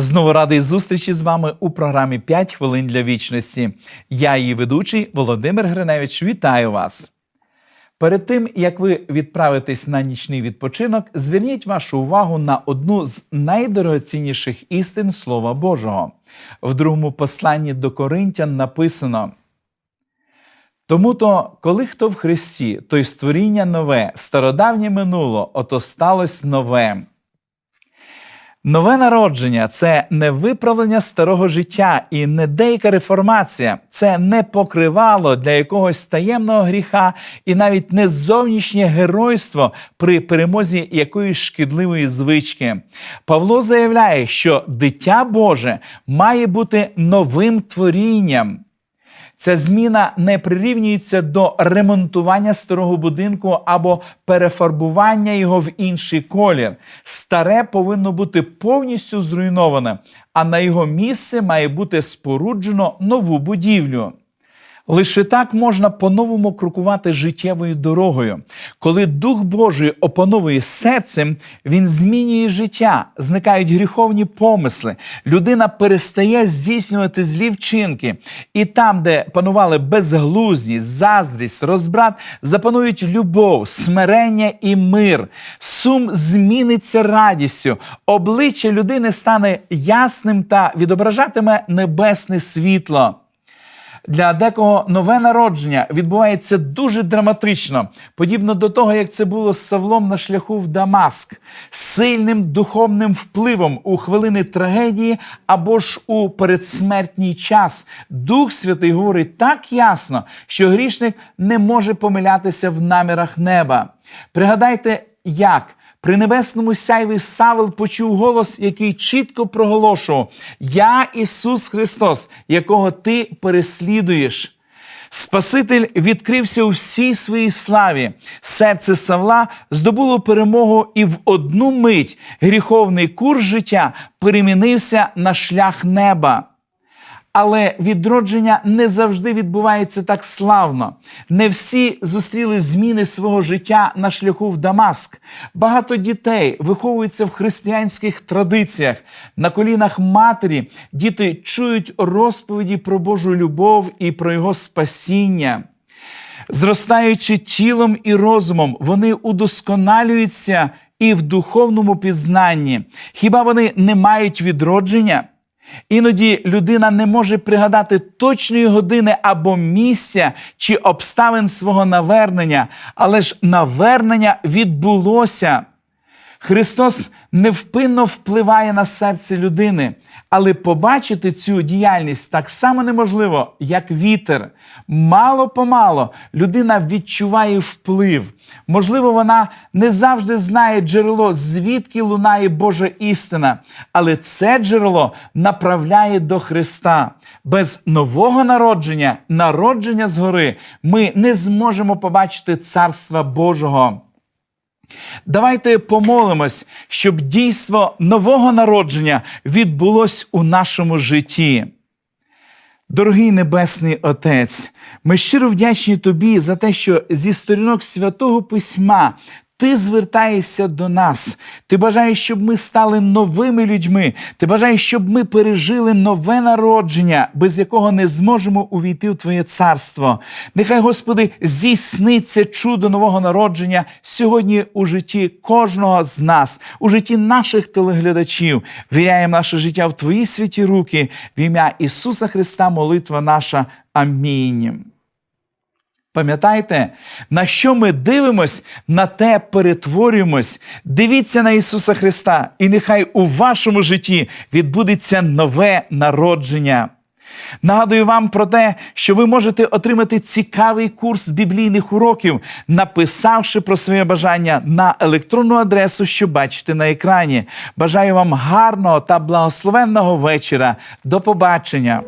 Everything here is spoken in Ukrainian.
Знову радий зустрічі з вами у програмі «5 хвилин для вічності. Я її ведучий Володимир Гриневич. Вітаю вас. Перед тим як ви відправитесь на нічний відпочинок, зверніть вашу увагу на одну з найдорогоцінніших істин Слова Божого. В другому посланні до Коринтян написано. Тому то, коли хто в Христі, то й створіння нове, стародавнє минуло, ото сталося нове. Нове народження це не виправлення старого життя і не деяка реформація, це не покривало для якогось таємного гріха і навіть не зовнішнє геройство при перемозі якоїсь шкідливої звички. Павло заявляє, що дитя Боже має бути новим творінням. Ця зміна не прирівнюється до ремонтування старого будинку або перефарбування його в інший колір. Старе повинно бути повністю зруйноване, а на його місце має бути споруджено нову будівлю. Лише так можна по-новому крокувати життєвою дорогою. Коли Дух Божий опановує серцем, він змінює життя, зникають гріховні помисли. Людина перестає здійснювати злі вчинки. І там, де панували безглуздість, заздрість, розбрат, запанують любов, смирення і мир. Сум зміниться радістю. Обличчя людини стане ясним та відображатиме небесне світло. Для декого нове народження відбувається дуже драматично, подібно до того, як це було з Савлом на шляху в Дамаск, сильним духовним впливом у хвилини трагедії або ж у передсмертній час. Дух Святий говорить так ясно, що грішник не може помилятися в намірах неба. Пригадайте, як. При небесному сяйві Савел почув голос, який чітко проголошував: Я Ісус Христос, якого ти переслідуєш. Спаситель відкрився у всій своїй славі. Серце Савла здобуло перемогу, і в одну мить гріховний курс життя перемінився на шлях неба. Але відродження не завжди відбувається так славно. Не всі зустріли зміни свого життя на шляху в Дамаск. Багато дітей виховуються в християнських традиціях. На колінах матері діти чують розповіді про Божу любов і про його спасіння. Зростаючи тілом і розумом, вони удосконалюються і в духовному пізнанні. Хіба вони не мають відродження? Іноді людина не може пригадати точної години або місця чи обставин свого навернення, але ж навернення відбулося. Христос невпинно впливає на серце людини, але побачити цю діяльність так само неможливо, як вітер. Мало помало людина відчуває вплив. Можливо, вона не завжди знає джерело, звідки лунає Божа істина, але це джерело направляє до Христа. Без нового народження, народження згори, ми не зможемо побачити Царства Божого. Давайте помолимось, щоб дійство нового народження відбулось у нашому житті. Дорогий Небесний Отець, ми щиро вдячні Тобі за те, що зі сторінок святого Письма ти звертаєшся до нас. Ти бажаєш, щоб ми стали новими людьми. Ти бажаєш, щоб ми пережили нове народження, без якого не зможемо увійти в Твоє царство. Нехай, Господи, здійсниться чудо нового народження сьогодні у житті кожного з нас, у житті наших телеглядачів. Віряємо наше життя в Твої святі руки, в ім'я Ісуса Христа, молитва наша. Амінь. Пам'ятайте, на що ми дивимось, на те перетворюємось. Дивіться на Ісуса Христа, і нехай у вашому житті відбудеться нове народження. Нагадую вам про те, що ви можете отримати цікавий курс біблійних уроків, написавши про своє бажання на електронну адресу, що бачите на екрані. Бажаю вам гарного та благословенного вечора. До побачення!